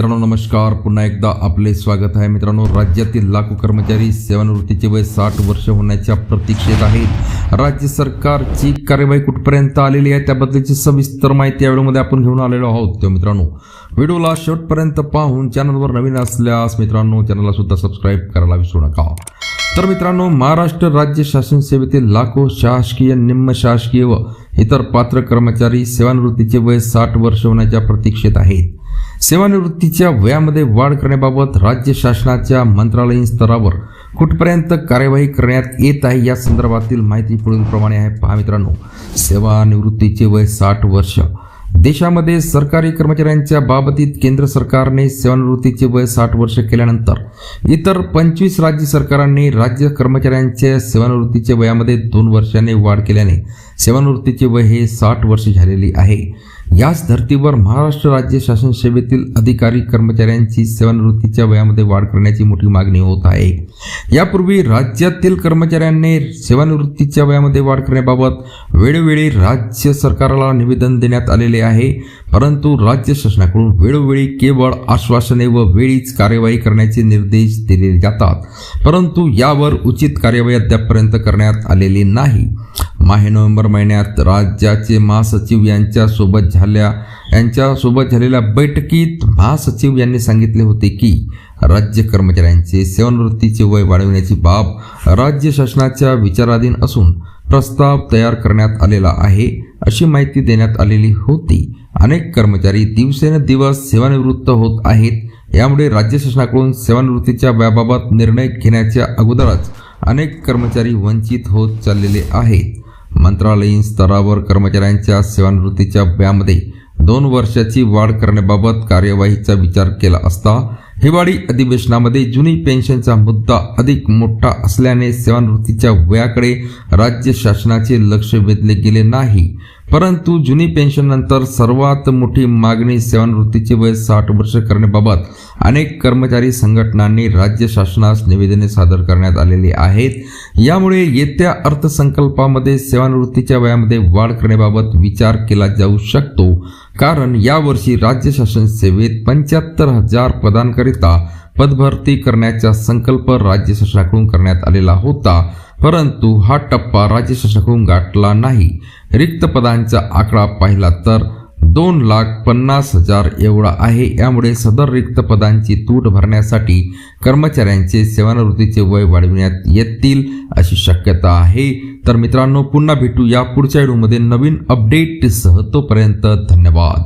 मित्रांनो नमस्कार. पुन्हा एकदा आपले स्वागत आहे मित्रांनो. राज्यातील लाखो कर्मचारी सेवानिवृत्तीचे वय साठ वर्ष होण्याच्या प्रतीक्षेत आहेत. राज्य सरकारची कार्यवाही कुठपर्यंत आलेली आहे त्याबद्दलची सविस्तर माहिती या व्हिडिओमध्ये आपण घेऊन आलेलो आहोत. तर मित्रांनो व्हिडिओला शेवटपर्यंत पाहून चॅनलवर नवीन असल्यास मित्रांनो चॅनलला सुद्धा सबस्क्राईब करायला विसरू नका. तर मित्रांनो महाराष्ट्र राज्य शासन सेवेतील लाखो शासकीय निम्न शासकीय व इतर पात्र कर्मचारी सेवानिवृत्तीचे वय साठ वर्ष होण्याच्या प्रतीक्षेत आहेत. सेवानिवृत्तीच्या वयामध्ये वाढ करण्याबाबत राज्य शासनाच्या मंत्रालयीन स्तरावर कुठपर्यंत कार्यवाही करण्यात येत आहे या संदर्भातील माहिती पुढीलप्रमाणे आहे. पहा मित्रांनो सेवानिवृत्तीचे वय साठ वर्ष. देशामध्ये सरकारी कर्मचाऱ्यांच्या बाबतीत केंद्र सरकारने सेवानिवृत्तीचे वय साठ वर्ष केल्यानंतर इतर पंचवीस राज्य सरकारांनी राज्य कर्मचाऱ्यांच्या सेवानिवृत्तीच्या वयामध्ये दोन वर्षांनी वाढ केल्याने सेवानिवृत्तीचे वय हे साठ वर्ष झालेली आहे. याच धर्तीवर महाराष्ट्र राज्य शासन सेवेतील अधिकारी कर्मचाऱ्यांची सेवानिवृत्तीच्या वयामध्ये वाढ करण्याची मोठी मागणी होत आहे. यापूर्वी राज्यातील कर्मचाऱ्यांनी सेवानिवृत्तीच्या वयामध्ये वाढ करण्याबाबत वेळोवेळी राज्य सरकारला निवेदन देण्यात आलेले आहे परंतु राज्य शासनाकडून वेळोवेळी केवळ आश्वासने व वेळीच कार्यवाही करण्याचे निर्देश दिले जातात परंतु यावर उचित कार्यवाही अद्यापपर्यंत करण्यात आलेली नाही. माहे नोव्हेंबर महिन्यात राज्याचे महासचिव यांच्यासोबत झाल्या यांच्यासोबत झालेल्या बैठकीत महासचिव यांनी सांगितले होते की राज्य कर्मचाऱ्यांचे सेवानिवृत्तीचे वय वाढविण्याची बाब राज्य शासनाच्या विचाराधीन असून प्रस्ताव तयार करण्यात आलेला आहे अशी माहिती देण्यात आलेली होती. अनेक कर्मचारी दिवसेंदिवस सेवानिवृत्त होत आहेत यामुळे राज्य शासनाकडून सेवानिवृत्तीच्या वयाबाबत निर्णय घेण्याच्या अगोदरच अनेक कर्मचारी वंचित होत चाललेले आहेत. मंत्रालयीन स्तरावर कर्मचाऱ्यांच्या सेवानिवृत्तीच्या वयामध्ये दोन वर्षाची वाढ करण्याबाबत कार्यवाहीचा विचार केला असता हिवाळी अधिवेशनामध्ये जुनी पेन्शनचा मुद्दा अधिक मोठा असल्याने सेवानिवृत्तीच्या वयाकडे राज्य शासनाचे लक्ष वेधले गेले नाही. परंतु जुनी पेन्शननंतर सर्वात मोठी मागणी सेवानिवृत्तीचे वय साठ वर्ष करण्याबाबत अनेक कर्मचारी संघटनांनी राज्य शासनास निवेदने सादर करण्यात आलेली आहेत. यामुळे येत्या अर्थसंकल्पामध्ये सेवानिवृत्तीच्या वयामध्ये वाढ करण्याबाबत विचार केला जाऊ शकतो. कारण यावर्षी राज्य शासन सेवेत पंच्याहत्तर हजार पदांकरिता पदभरती करण्याचा संकल्प राज्य शासनाकडून करण्यात आलेला होता. परंतु हा टप्पा राज्य शासनाकडून गाठला नाही. रिक्त पदांचा आकडा पाहिला तर दोन लाख पन्नास हजार एवढा आहे. यामुळे सदर रिक्त पदांची तूट भरण्यासाठी कर्मचाऱ्यांचे सेवानिवृत्तीचे वय वाढविण्यात येतील अशी शक्यता आहे. तर मित्रांनो पुन्हा भेटू या पुढच्या व्हिडिओमध्ये. नवीन अपडेटसह तोपर्यंत धन्यवाद.